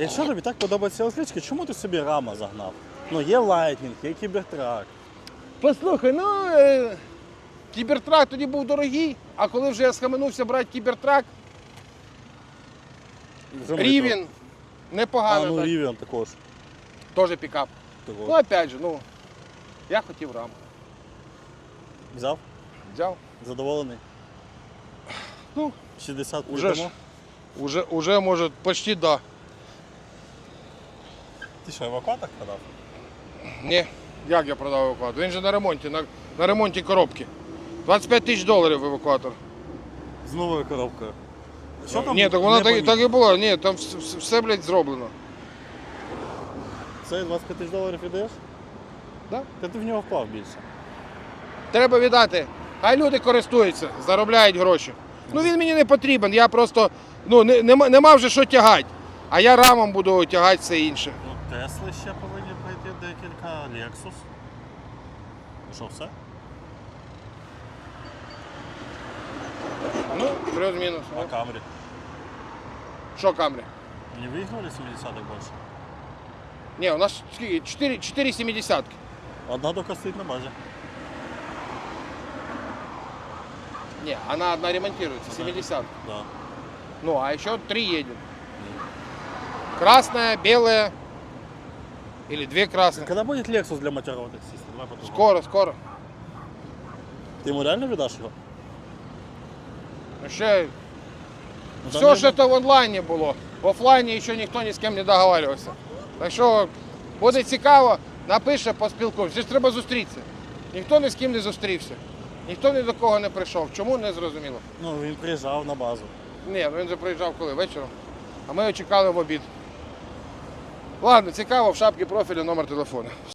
Якщо тобі так подобаються електрички, чому ти собі рама загнав? Ну, є лайтнінг, є кібертрак. Послухай, ну е, кібертрак тоді був дорогий, а коли вже я схаменувся брати кібертрак, рівень то- А, ну так. рівень також. теж пікап. Також. Ну, опять же, ну, я хотів раму. Взяв? Взяв. Задоволений? Ну, 60 уже ж. Уже, уже може, почти да. Ти що, евакуатор продав? Ні, як я продав евакуатор? Він же на ремонті, на, на ремонті коробки. 25 тисяч доларів евакуатор. З новою коробкою. Що там? Ні, так воно так, так і було. Ні, там все, все- все, блядь, зроблено. Це 25 тисяч доларів віддаєш? Да? Та ти в нього вклав більше. Треба віддати. Хай люди користуються, заробляють гроші. Ну він мені не потрібен, я просто ну, не, нема, нема вже що тягати. А я рамом буду тягати все інше. Ну, Тесли ще повинні пройти декілька, Lexus. Ну Що, все? Ну, плюс-мінус. А Камрі? Що камери? Не виїхали 70-х більше? Ні, у нас скільки? 4, 4 70 Одна дока стоїть на базі. Ні, вона одна ремонтується, 70 Да. Ну, а еще три едет. Красная, белая. Или две красных. Когда будет Lexus для матерого таксиста? Давай потом. Скоро, скоро. Ти йому реально віддаш його? Ну, Ще Ну, все ж це в онлайні було. В офлайні ще ніхто ні з ким не договарювався. Так що буде цікаво, напише, поспілкуємося. Ж треба зустрітися. Ніхто ні з ким не зустрівся. Ніхто ні до кого не прийшов. Чому не зрозуміло? Ну, він приїжджав на базу. Ні, ну він же приїжджав коли вечором. А ми його чекали в обід. Ладно, цікаво, в шапці профілю номер телефону.